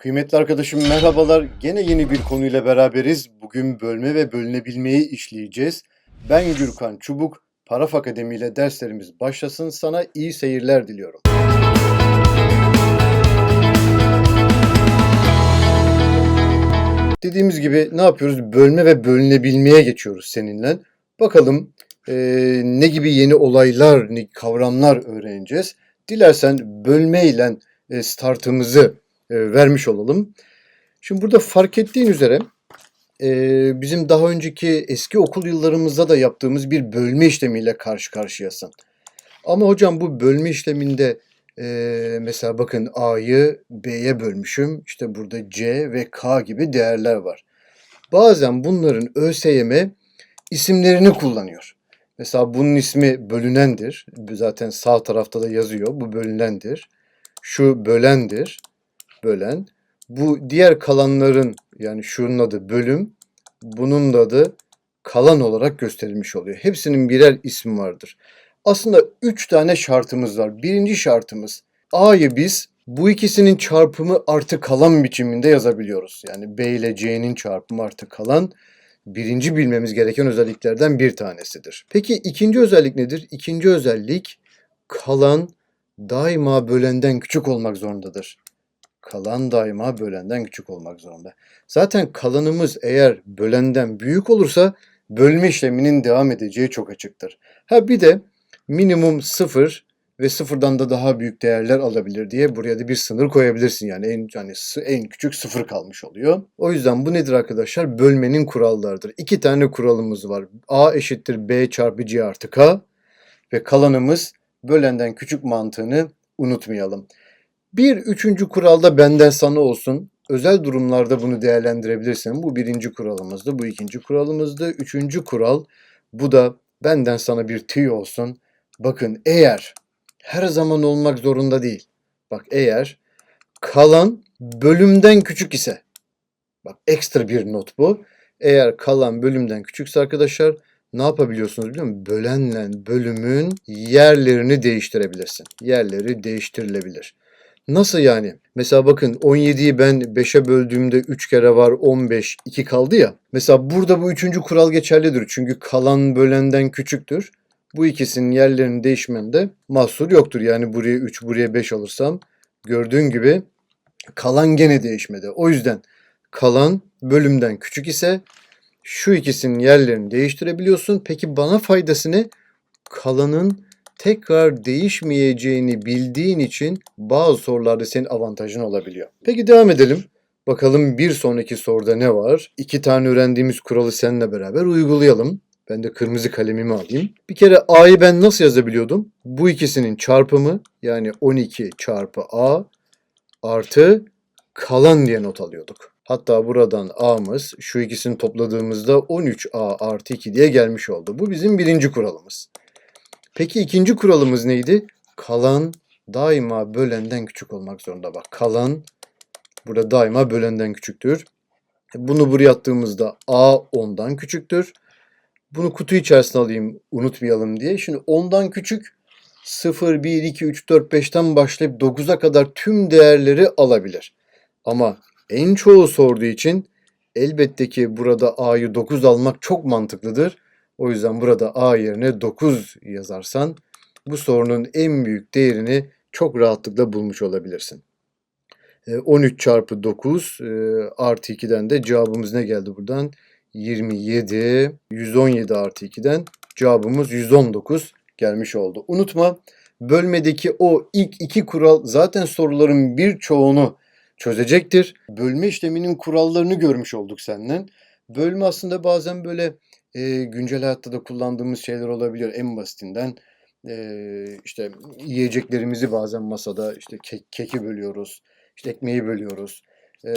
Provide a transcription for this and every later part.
Kıymetli arkadaşım merhabalar. Gene yeni bir konuyla beraberiz. Bugün bölme ve bölünebilmeyi işleyeceğiz. Ben Gürkan Çubuk. Paraf Akademi ile derslerimiz başlasın. Sana iyi seyirler diliyorum. Dediğimiz gibi ne yapıyoruz? Bölme ve bölünebilmeye geçiyoruz seninle. Bakalım eee, ne gibi yeni olaylar, ne kavramlar öğreneceğiz. Dilersen bölme ile e, startımızı e, vermiş olalım. Şimdi burada fark ettiğin üzere e, bizim daha önceki eski okul yıllarımızda da yaptığımız bir bölme işlemiyle karşı karşıyasın. Ama hocam bu bölme işleminde e, mesela bakın A'yı B'ye bölmüşüm. İşte burada C ve K gibi değerler var. Bazen bunların ÖSYM isimlerini kullanıyor. Mesela bunun ismi bölünendir. Zaten sağ tarafta da yazıyor. Bu bölünendir. Şu bölendir. Bölen. Bu diğer kalanların yani şunun adı bölüm. Bunun da adı kalan olarak gösterilmiş oluyor. Hepsinin birer ismi vardır. Aslında üç tane şartımız var. Birinci şartımız A'yı biz bu ikisinin çarpımı artı kalan biçiminde yazabiliyoruz. Yani B ile C'nin çarpımı artı kalan birinci bilmemiz gereken özelliklerden bir tanesidir. Peki ikinci özellik nedir? İkinci özellik kalan daima bölenden küçük olmak zorundadır. Kalan daima bölenden küçük olmak zorunda. Zaten kalanımız eğer bölenden büyük olursa bölme işleminin devam edeceği çok açıktır. Ha bir de minimum 0 ve sıfırdan da daha büyük değerler alabilir diye buraya da bir sınır koyabilirsin. Yani en yani en küçük sıfır kalmış oluyor. O yüzden bu nedir arkadaşlar? Bölmenin kurallarıdır. İki tane kuralımız var. A eşittir B çarpı C artı K ve kalanımız bölenden küçük mantığını unutmayalım. Bir üçüncü kuralda benden sana olsun. Özel durumlarda bunu değerlendirebilirsin. Bu birinci kuralımızdı. Bu ikinci kuralımızdı. Üçüncü kural bu da benden sana bir tüy olsun. Bakın eğer her zaman olmak zorunda değil. Bak eğer kalan bölümden küçük ise bak ekstra bir not bu. Eğer kalan bölümden küçükse arkadaşlar ne yapabiliyorsunuz biliyor musunuz? Bölenle bölümün yerlerini değiştirebilirsin. Yerleri değiştirilebilir. Nasıl yani? Mesela bakın 17'yi ben 5'e böldüğümde 3 kere var 15, 2 kaldı ya. Mesela burada bu üçüncü kural geçerlidir. Çünkü kalan bölenden küçüktür. Bu ikisinin yerlerinin değişmende mahsur yoktur. Yani buraya 3, buraya 5 alırsam gördüğün gibi kalan gene değişmedi. O yüzden kalan bölümden küçük ise şu ikisinin yerlerini değiştirebiliyorsun. Peki bana faydası ne? Kalanın tekrar değişmeyeceğini bildiğin için bazı sorularda senin avantajın olabiliyor. Peki devam edelim. Bakalım bir sonraki soruda ne var? İki tane öğrendiğimiz kuralı seninle beraber uygulayalım. Ben de kırmızı kalemimi alayım. Bir kere A'yı ben nasıl yazabiliyordum? Bu ikisinin çarpımı yani 12 çarpı A artı kalan diye not alıyorduk. Hatta buradan A'mız şu ikisini topladığımızda 13A artı 2 diye gelmiş oldu. Bu bizim birinci kuralımız. Peki ikinci kuralımız neydi? Kalan daima bölenden küçük olmak zorunda. Bak kalan burada daima bölenden küçüktür. Bunu buraya attığımızda A 10'dan küçüktür. Bunu kutu içerisine alayım unutmayalım diye. Şimdi 10'dan küçük 0, 1, 2, 3, 4, 5'ten başlayıp 9'a kadar tüm değerleri alabilir. Ama en çoğu sorduğu için elbette ki burada A'yı 9 almak çok mantıklıdır. O yüzden burada A yerine 9 yazarsan bu sorunun en büyük değerini çok rahatlıkla bulmuş olabilirsin. E, 13 çarpı 9 e, artı 2'den de cevabımız ne geldi buradan? 27, 117 artı 2'den cevabımız 119 gelmiş oldu. Unutma bölmedeki o ilk iki kural zaten soruların birçoğunu çözecektir. Bölme işleminin kurallarını görmüş olduk senden. Bölme aslında bazen böyle e, güncel hayatta da kullandığımız şeyler olabiliyor en basitinden. E, işte yiyeceklerimizi bazen masada işte ke- keki bölüyoruz, işte ekmeği bölüyoruz. E,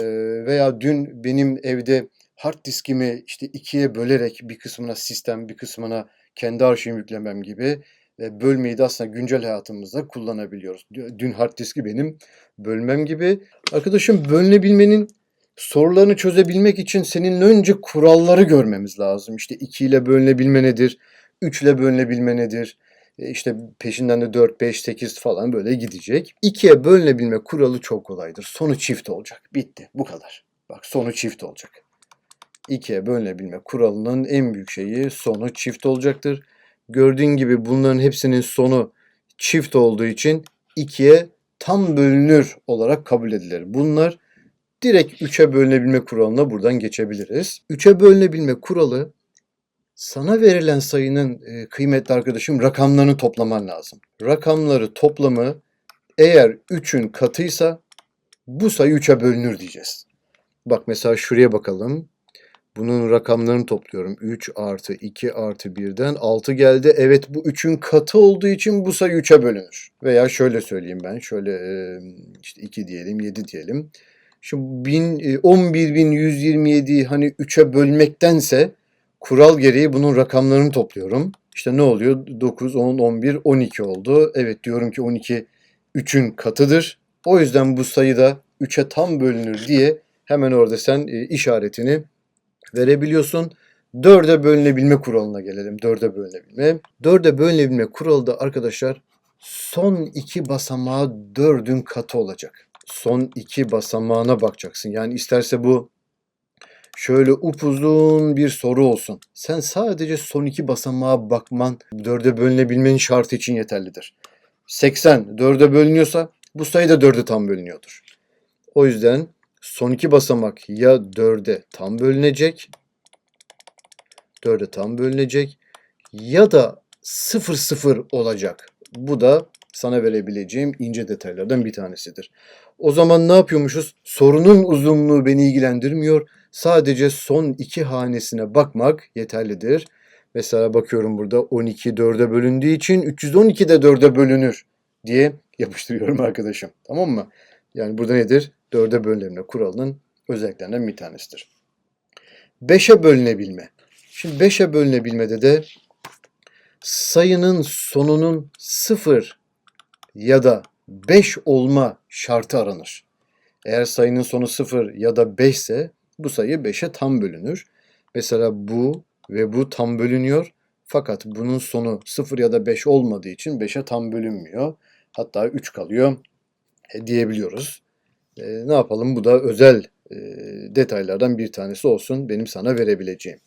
veya dün benim evde hard diskimi işte ikiye bölerek bir kısmına sistem, bir kısmına kendi arşivimi yüklemem gibi bölmeyi de aslında güncel hayatımızda kullanabiliyoruz. Dün hard diski benim bölmem gibi. Arkadaşım bölünebilmenin sorularını çözebilmek için senin önce kuralları görmemiz lazım. İşte 2 ile bölünebilme nedir? 3 ile bölünebilme nedir? E, işte peşinden de 4, 5, 8 falan böyle gidecek. 2'ye bölünebilme kuralı çok kolaydır. Sonu çift olacak. Bitti. Bu kadar. Bak sonu çift olacak. 2'ye bölünebilme kuralının en büyük şeyi sonu çift olacaktır. Gördüğün gibi bunların hepsinin sonu çift olduğu için 2'ye tam bölünür olarak kabul edilir. Bunlar direkt 3'e bölünebilme kuralına buradan geçebiliriz. 3'e bölünebilme kuralı sana verilen sayının e, kıymetli arkadaşım rakamlarını toplaman lazım. Rakamları toplamı eğer 3'ün katıysa bu sayı 3'e bölünür diyeceğiz. Bak mesela şuraya bakalım. Bunun rakamlarını topluyorum. 3 artı 2 artı 1'den 6 geldi. Evet bu 3'ün katı olduğu için bu sayı 3'e bölünür. Veya şöyle söyleyeyim ben. Şöyle işte 2 diyelim 7 diyelim. 1000, e, 11.127'yi hani 3'e bölmektense kural gereği bunun rakamlarını topluyorum. İşte ne oluyor? 9, 10, 11, 12 oldu. Evet diyorum ki 12 3'ün katıdır. O yüzden bu sayı da 3'e tam bölünür diye hemen orada sen e, işaretini verebiliyorsun. 4'e bölünebilme kuralına gelelim. 4'e bölünebilme. 4'e bölünebilme kuralı da arkadaşlar son iki basamağı 4'ün katı olacak. Son iki basamağına bakacaksın. Yani isterse bu şöyle upuzun bir soru olsun. Sen sadece son iki basamağa bakman 4'e bölünebilmenin şartı için yeterlidir. 80 4'e bölünüyorsa bu sayı da 4'e tam bölünüyordur. O yüzden son iki basamak ya 4'e tam bölünecek 4'e tam bölünecek ya da 0 0 olacak. Bu da sana verebileceğim ince detaylardan bir tanesidir. O zaman ne yapıyormuşuz? Sorunun uzunluğu beni ilgilendirmiyor. Sadece son iki hanesine bakmak yeterlidir. Mesela bakıyorum burada 12 4'e bölündüğü için 312 de 4'e bölünür diye yapıştırıyorum arkadaşım. Tamam mı? Yani burada nedir? 4'e bölünebilme kuralının özelliklerinden bir tanesidir. 5'e bölünebilme. Şimdi 5'e bölünebilmede de sayının sonunun 0 ya da 5 olma şartı aranır. Eğer sayının sonu 0 ya da 5 ise bu sayı 5'e tam bölünür. Mesela bu ve bu tam bölünüyor. Fakat bunun sonu 0 ya da 5 olmadığı için 5'e tam bölünmüyor. Hatta 3 kalıyor e, diyebiliyoruz. E, ne yapalım? Bu da özel e, detaylardan bir tanesi olsun benim sana verebileceğim.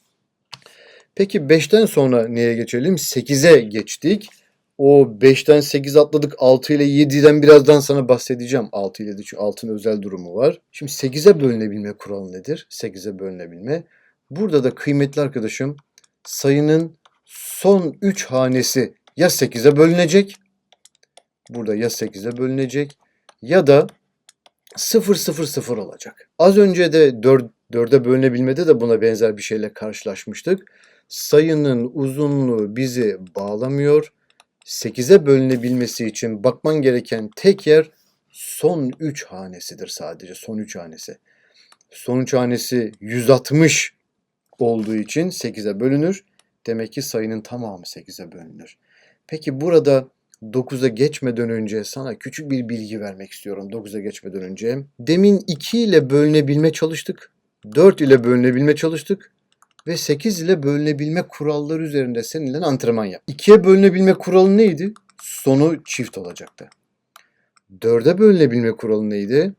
Peki 5'ten sonra neye geçelim? 8'e geçtik. O 5'ten 8 atladık. 6 ile 7'den birazdan sana bahsedeceğim. 6 ile 7 çünkü 6'nın özel durumu var. Şimdi 8'e bölünebilme kuralı nedir? 8'e bölünebilme. Burada da kıymetli arkadaşım sayının son 3 hanesi ya 8'e bölünecek. Burada ya 8'e bölünecek ya da 0 0 0 olacak. Az önce de 4 4'e bölünebilmede de buna benzer bir şeyle karşılaşmıştık. Sayının uzunluğu bizi bağlamıyor 8'e bölünebilmesi için bakman gereken tek yer son 3 hanesidir sadece. Son 3 hanesi. Son 3 hanesi 160 olduğu için 8'e bölünür. Demek ki sayının tamamı 8'e bölünür. Peki burada 9'a geçmeden önce sana küçük bir bilgi vermek istiyorum 9'a geçmeden önce. Demin 2 ile bölünebilme çalıştık. 4 ile bölünebilme çalıştık ve 8 ile bölünebilme kuralları üzerinde seninle antrenman yap. 2'ye bölünebilme kuralı neydi? Sonu çift olacaktı. 4'e bölünebilme kuralı neydi?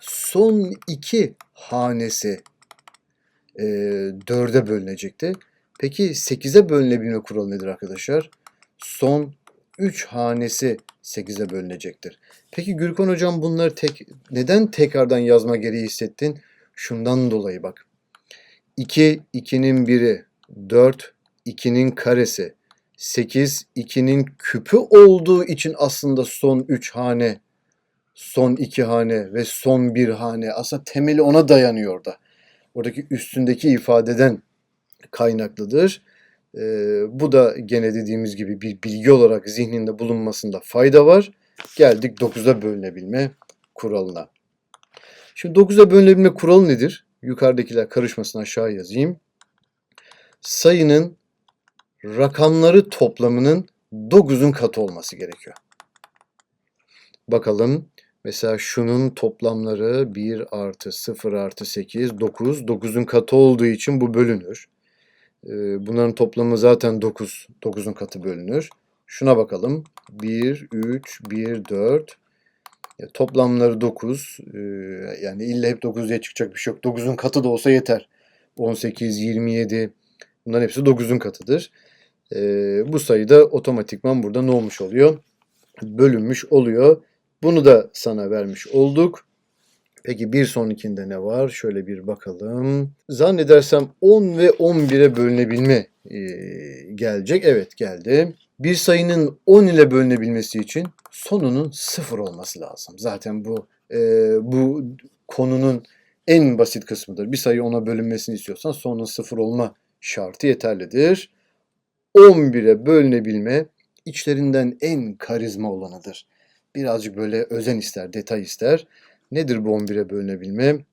Son iki hanesi e, 4'e bölünecekti. Peki 8'e bölünebilme kuralı nedir arkadaşlar? Son 3 hanesi 8'e bölünecektir. Peki Gürkan hocam bunları tek neden tekrardan yazma gereği hissettin? Şundan dolayı bak. 2, 2'nin biri, 4, 2'nin karesi, 8, 2'nin küpü olduğu için aslında son 3 hane, son 2 hane ve son 1 hane aslında temeli ona dayanıyor da. Oradaki üstündeki ifadeden kaynaklıdır. Ee, bu da gene dediğimiz gibi bir bilgi olarak zihninde bulunmasında fayda var. Geldik 9'a bölünebilme kuralına. Şimdi 9'a bölünebilme kuralı nedir? Yukarıdakiler karışmasın aşağı yazayım. Sayının rakamları toplamının 9'un katı olması gerekiyor. Bakalım. Mesela şunun toplamları 1 artı 0 artı 8 9. 9'un katı olduğu için bu bölünür. Bunların toplamı zaten 9. 9'un katı bölünür. Şuna bakalım. 1, 3, 1, 4. Ya, toplamları 9. Ee, yani illa hep 9 diye çıkacak bir şey yok. 9'un katı da olsa yeter. 18, 27. Bunların hepsi 9'un katıdır. Ee, bu sayıda otomatikman burada ne olmuş oluyor? Bölünmüş oluyor. Bunu da sana vermiş olduk. Peki bir sonrakinde ne var? Şöyle bir bakalım. Zannedersem 10 ve 11'e bölünebilme e, gelecek. Evet geldi. Bir sayının 10 ile bölünebilmesi için sonunun 0 olması lazım. Zaten bu e, bu konunun en basit kısmıdır. Bir sayı 10'a bölünmesini istiyorsan sonunun 0 olma şartı yeterlidir. 11'e bölünebilme içlerinden en karizma olanıdır. Birazcık böyle özen ister, detay ister. Nedir bu 11'e bölünebilme?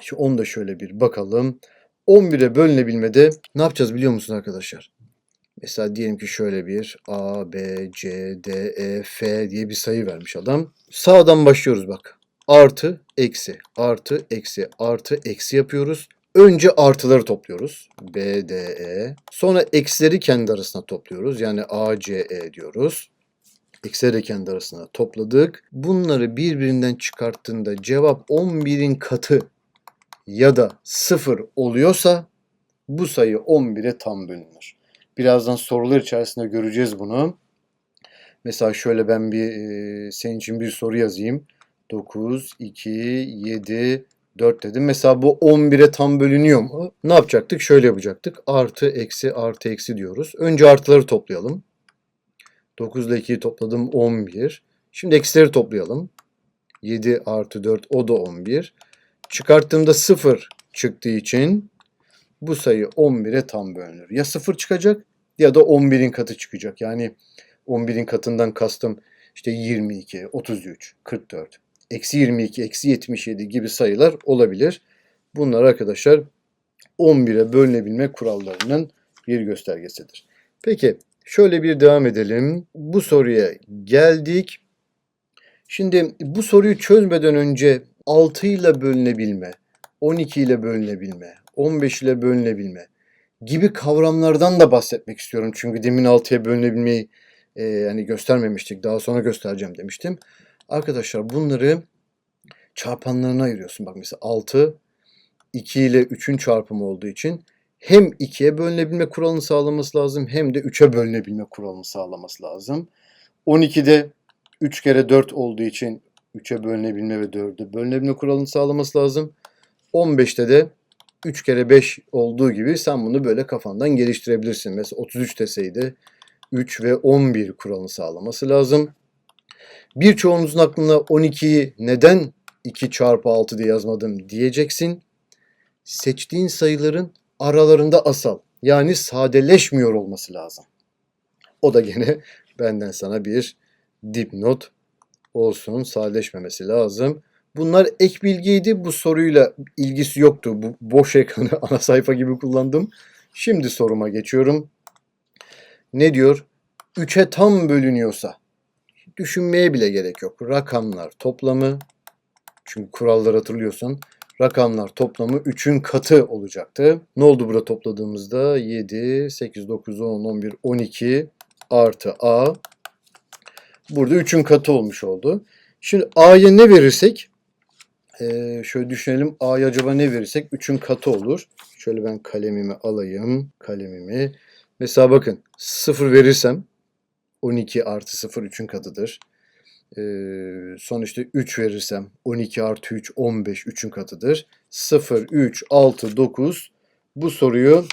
Şu onu da şöyle bir bakalım. 11'e bölünebilmede ne yapacağız biliyor musunuz arkadaşlar? Mesela diyelim ki şöyle bir A, B, C, D, E, F diye bir sayı vermiş adam. Sağdan başlıyoruz bak. Artı, eksi, artı, eksi, artı, eksi yapıyoruz. Önce artıları topluyoruz. B, D, E. Sonra eksileri kendi arasına topluyoruz. Yani A, C, E diyoruz. Eksileri kendi arasına topladık. Bunları birbirinden çıkarttığında cevap 11'in katı ya da 0 oluyorsa bu sayı 11'e tam bölünür. Birazdan sorular içerisinde göreceğiz bunu. Mesela şöyle ben bir e, senin için bir soru yazayım. 9, 2, 7, 4 dedim. Mesela bu 11'e tam bölünüyor mu? Ne yapacaktık? Şöyle yapacaktık. Artı, eksi, artı, eksi diyoruz. Önce artıları toplayalım. 9 ile 2'yi topladım 11. Şimdi eksileri toplayalım. 7 artı 4 o da 11. Çıkarttığımda 0 çıktığı için bu sayı 11'e tam bölünür. Ya 0 çıkacak ya da 11'in katı çıkacak. Yani 11'in katından kastım işte 22, 33, 44, eksi 22, eksi 77 gibi sayılar olabilir. Bunlar arkadaşlar 11'e bölünebilme kurallarının bir göstergesidir. Peki şöyle bir devam edelim. Bu soruya geldik. Şimdi bu soruyu çözmeden önce 6 ile bölünebilme, 12 ile bölünebilme, 15 ile bölünebilme gibi kavramlardan da bahsetmek istiyorum. Çünkü demin 6'ya bölünebilmeyi e, yani göstermemiştik. Daha sonra göstereceğim demiştim. Arkadaşlar bunları çarpanlarına ayırıyorsun. Bak mesela 6 2 ile 3'ün çarpımı olduğu için hem 2'ye bölünebilme kuralını sağlaması lazım hem de 3'e bölünebilme kuralını sağlaması lazım. 12'de 3 kere 4 olduğu için 3'e bölünebilme ve 4'e bölünebilme kuralını sağlaması lazım. 15'te de 3 kere 5 olduğu gibi sen bunu böyle kafandan geliştirebilirsin. Mesela 33 deseydi 3 ve 11 kuralını sağlaması lazım. Birçoğunuzun aklına 12'yi neden 2 çarpı 6 diye yazmadım diyeceksin. Seçtiğin sayıların aralarında asal yani sadeleşmiyor olması lazım. O da gene benden sana bir dipnot olsun sadeleşmemesi lazım. Bunlar ek bilgiydi. Bu soruyla ilgisi yoktu. Bu boş ekranı ana sayfa gibi kullandım. Şimdi soruma geçiyorum. Ne diyor? 3'e tam bölünüyorsa düşünmeye bile gerek yok. Rakamlar toplamı çünkü kuralları hatırlıyorsun. Rakamlar toplamı 3'ün katı olacaktı. Ne oldu burada topladığımızda? 7, 8, 9, 10, 11, 12 artı A. Burada 3'ün katı olmuş oldu. Şimdi A'ya ne verirsek ee, şöyle düşünelim. A'ya acaba ne verirsek 3'ün katı olur. Şöyle ben kalemimi alayım. Kalemimi. Mesela bakın 0 verirsem 12 artı 0 3'ün katıdır. Ee, sonuçta 3 verirsem 12 artı 3 15 3'ün katıdır. 0, 3, 6, 9 bu soruyu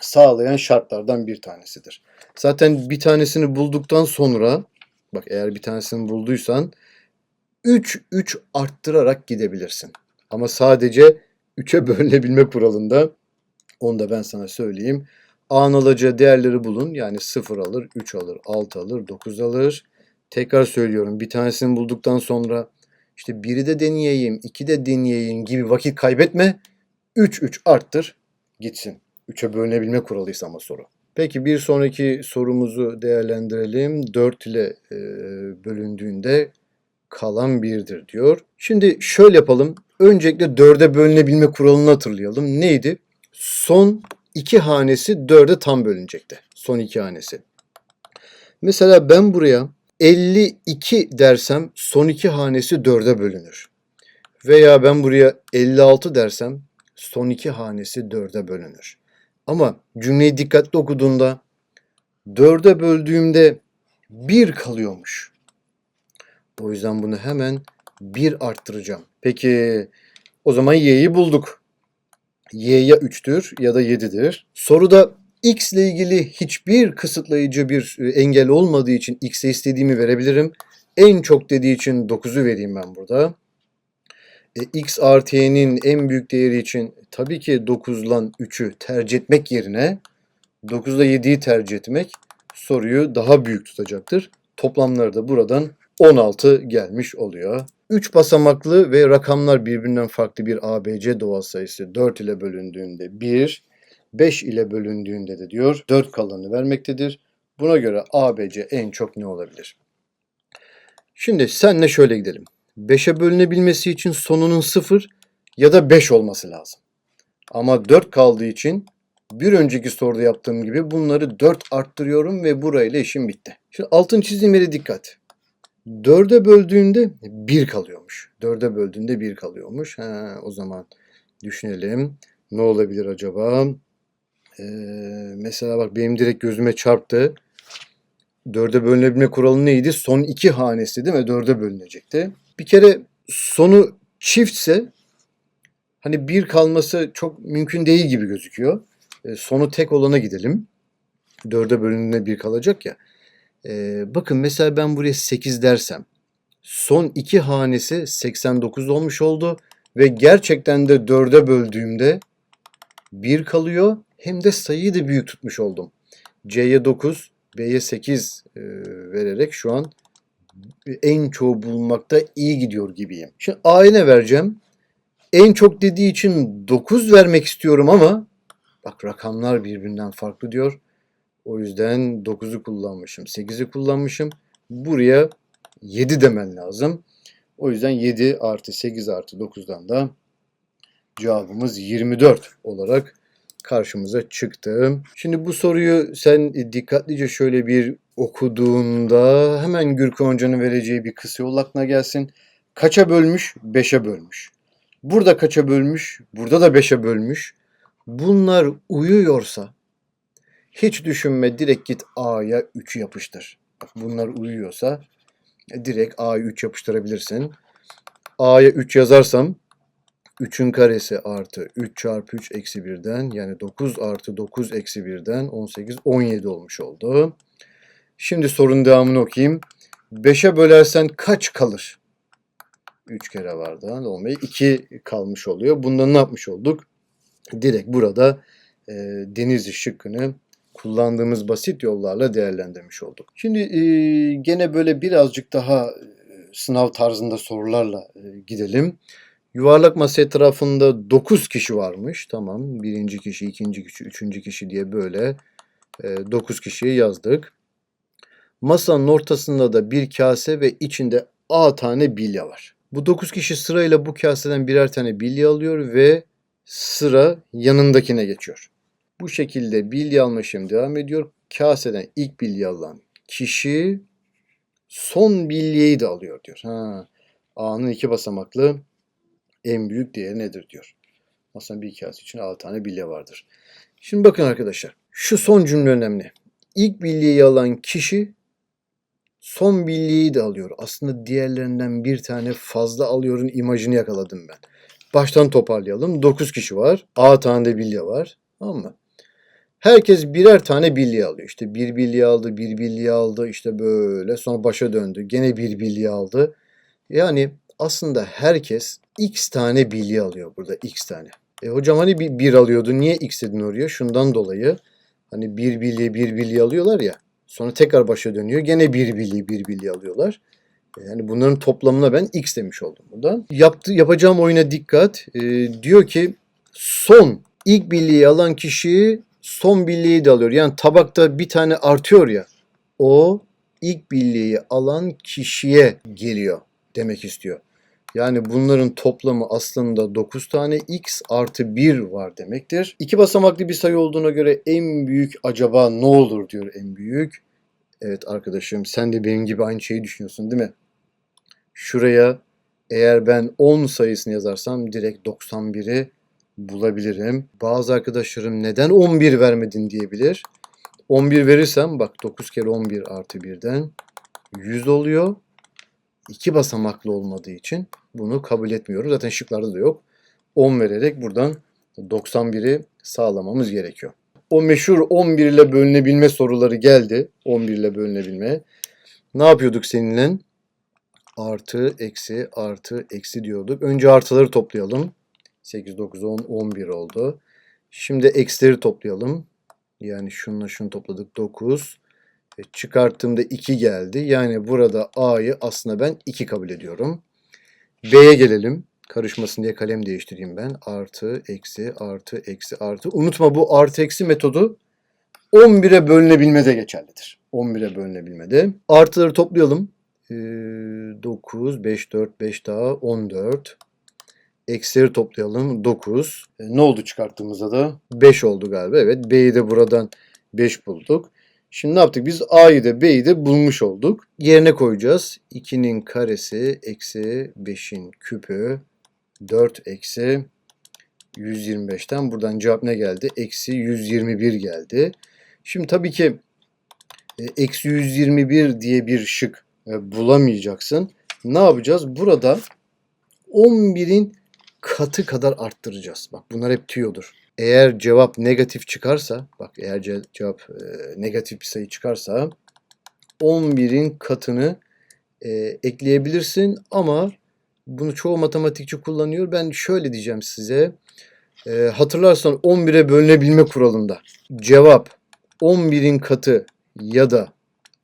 sağlayan şartlardan bir tanesidir. Zaten bir tanesini bulduktan sonra bak eğer bir tanesini bulduysan 3 3 arttırarak gidebilirsin. Ama sadece 3'e bölünebilme kuralında onu da ben sana söyleyeyim. A'nın alacağı değerleri bulun. Yani 0 alır, 3 alır, 6 alır, 9 alır. Tekrar söylüyorum. Bir tanesini bulduktan sonra işte biri de deneyeyim, iki de deneyeyim gibi vakit kaybetme. 3 3 arttır gitsin. 3'e bölünebilme kuralıysa ama soru. Peki bir sonraki sorumuzu değerlendirelim. 4 ile e, bölündüğünde kalan 1'dir diyor. Şimdi şöyle yapalım. Öncelikle 4'e bölünebilme kuralını hatırlayalım. Neydi? Son iki hanesi 4'e tam bölünecekti. Son iki hanesi. Mesela ben buraya 52 dersem son iki hanesi 4'e bölünür. Veya ben buraya 56 dersem son iki hanesi 4'e bölünür. Ama cümleyi dikkatli okuduğunda 4'e böldüğümde 1 kalıyormuş. O yüzden bunu hemen 1 arttıracağım. Peki o zaman y'yi bulduk. y ya 3'tür ya da 7'dir. Soruda x ile ilgili hiçbir kısıtlayıcı bir e, engel olmadığı için x'e istediğimi verebilirim. En çok dediği için 9'u vereyim ben burada. E, x artı y'nin en büyük değeri için tabii ki 9 ile 3'ü tercih etmek yerine 9 ile 7'yi tercih etmek soruyu daha büyük tutacaktır. Toplamları da buradan 16 gelmiş oluyor. 3 basamaklı ve rakamlar birbirinden farklı bir ABC doğal sayısı 4 ile bölündüğünde 1, 5 ile bölündüğünde de diyor 4 kalanı vermektedir. Buna göre ABC en çok ne olabilir? Şimdi senle şöyle gidelim. 5'e bölünebilmesi için sonunun 0 ya da 5 olması lazım. Ama 4 kaldığı için bir önceki soruda yaptığım gibi bunları 4 arttırıyorum ve burayla işim bitti. Şimdi altın çizdiğim yere dikkat. 4'e böldüğünde 1 kalıyormuş. 4'e böldüğünde 1 kalıyormuş. Ha, o zaman düşünelim. Ne olabilir acaba? Ee, mesela bak benim direkt gözüme çarptı. 4'e bölünebilme kuralı neydi? Son iki hanesi değil mi? 4'e bölünecekti. Bir kere sonu çiftse hani bir kalması çok mümkün değil gibi gözüküyor. E, sonu tek olana gidelim. 4'e bölündüğünde bir kalacak ya. E, bakın mesela ben buraya 8 dersem son iki hanesi 89 olmuş oldu ve gerçekten de 4'e böldüğümde 1 kalıyor. Hem de sayıyı da büyük tutmuş oldum. C'ye 9, B'ye 8 e, vererek şu an en çoğu bulmakta iyi gidiyor gibiyim. Şimdi A'ya ne vereceğim? En çok dediği için 9 vermek istiyorum ama bak rakamlar birbirinden farklı diyor. O yüzden 9'u kullanmışım, 8'i kullanmışım. Buraya 7 demen lazım. O yüzden 7 artı 8 artı 9'dan da cevabımız 24 olarak karşımıza çıktı. Şimdi bu soruyu sen dikkatlice şöyle bir okuduğunda hemen Gürkan Hoca'nın vereceği bir kısa yol aklına gelsin. Kaça bölmüş? 5'e bölmüş. Burada kaça bölmüş? Burada da 5'e bölmüş. Bunlar uyuyorsa hiç düşünme direkt git A'ya 3'ü yapıştır. Bunlar uyuyorsa direkt A'ya 3 yapıştırabilirsin. A'ya 3 yazarsam 3'ün karesi artı 3 çarpı 3 eksi 1'den yani 9 artı 9 eksi 1'den 18 17 olmuş oldu. Şimdi sorunun devamını okuyayım. 5'e bölersen kaç kalır? 3 kere vardı. Olmayı 2 kalmış oluyor. Bundan ne yapmış olduk? Direkt burada e, Denizli şıkkını kullandığımız basit yollarla değerlendirmiş olduk. Şimdi e, gene böyle birazcık daha e, sınav tarzında sorularla e, gidelim. Yuvarlak masa etrafında 9 kişi varmış. Tamam. Birinci kişi, ikinci kişi, üçüncü kişi diye böyle e, 9 kişiyi yazdık. Masanın ortasında da bir kase ve içinde A tane bilye var. Bu 9 kişi sırayla bu kaseden birer tane bilye alıyor ve sıra yanındakine geçiyor. Bu şekilde bilye alma işlemi devam ediyor. Kaseden ilk bilye alan kişi son bilyeyi de alıyor diyor. Ha, A'nın iki basamaklı en büyük değeri nedir diyor. Aslında bir kase için 6 tane bilye vardır. Şimdi bakın arkadaşlar. Şu son cümle önemli. İlk bilyeyi alan kişi son bilyeyi de alıyor. Aslında diğerlerinden bir tane fazla alıyorun imajını yakaladım ben. Baştan toparlayalım. 9 kişi var. A tane de bilye var. Tamam mı? Herkes birer tane bilye alıyor. İşte bir bilye aldı, bir bilye aldı. İşte böyle. Sonra başa döndü. Gene bir bilye aldı. Yani aslında herkes x tane bilye alıyor burada. x tane. E hocam hani bir, bir alıyordu. Niye x dedin oraya? Şundan dolayı. Hani bir bilye bir bilye alıyorlar ya. Sonra tekrar başa dönüyor. Gene bir bilye bir bilye alıyorlar. Yani bunların toplamına ben x demiş oldum buradan. Yaptı, yapacağım oyuna dikkat. Ee, diyor ki son ilk bilyeyi alan kişi son bilyeyi de alıyor. Yani tabakta bir tane artıyor ya. O ilk bilyeyi alan kişiye geliyor demek istiyor. Yani bunların toplamı aslında 9 tane x artı 1 var demektir. İki basamaklı bir sayı olduğuna göre en büyük acaba ne olur diyor en büyük. Evet arkadaşım sen de benim gibi aynı şeyi düşünüyorsun değil mi? Şuraya eğer ben 10 sayısını yazarsam direkt 91'i bulabilirim. Bazı arkadaşlarım neden 11 vermedin diyebilir. 11 verirsem bak 9 kere 11 artı 1'den 100 oluyor. İki basamaklı olmadığı için bunu kabul etmiyorum. Zaten şıklarda da yok. 10 vererek buradan 91'i sağlamamız gerekiyor. O meşhur 11 ile bölünebilme soruları geldi. 11 ile bölünebilme. Ne yapıyorduk seninle? Artı, eksi, artı, eksi diyorduk. Önce artıları toplayalım. 8, 9, 10, 11 oldu. Şimdi eksileri toplayalım. Yani şununla şunu topladık 9. E, çıkarttığımda 2 geldi. Yani burada A'yı aslında ben 2 kabul ediyorum. B'ye gelelim. Karışmasın diye kalem değiştireyim ben. Artı, eksi, artı, eksi, artı. Unutma bu artı eksi metodu 11'e bölünebilmede geçerlidir. 11'e bölünebilmede. Artıları toplayalım. Ee, 9, 5, 4, 5 daha 14. Eksileri toplayalım. 9. E, ne oldu çıkarttığımızda da? 5 oldu galiba. Evet. B'yi de buradan 5 bulduk. Şimdi ne yaptık? Biz A'yı da B'yi de bulmuş olduk. Yerine koyacağız. 2'nin karesi eksi 5'in küpü 4 eksi 125'ten buradan cevap ne geldi? Eksi 121 geldi. Şimdi tabii ki e, eksi 121 diye bir şık e, bulamayacaksın. Ne yapacağız? Burada 11'in katı kadar arttıracağız. Bak bunlar hep tüyodur. Eğer cevap negatif çıkarsa, bak eğer ce- cevap e, negatif bir sayı çıkarsa 11'in katını e, ekleyebilirsin ama bunu çoğu matematikçi kullanıyor. Ben şöyle diyeceğim size. E, hatırlarsan 11'e bölünebilme kuralında cevap 11'in katı ya da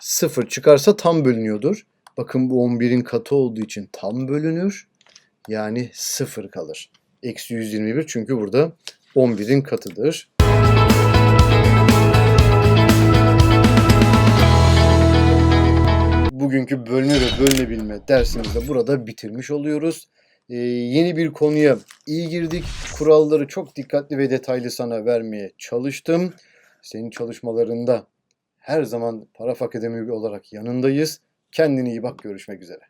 0 çıkarsa tam bölünüyordur. Bakın bu 11'in katı olduğu için tam bölünür. Yani 0 kalır. Eksi 121 çünkü burada 11'in katıdır. Bugünkü bölme ve bölünebilme dersimizi de burada bitirmiş oluyoruz. Ee, yeni bir konuya iyi girdik. Kuralları çok dikkatli ve detaylı sana vermeye çalıştım. Senin çalışmalarında her zaman Paraf Akademi olarak yanındayız. Kendine iyi bak. Görüşmek üzere.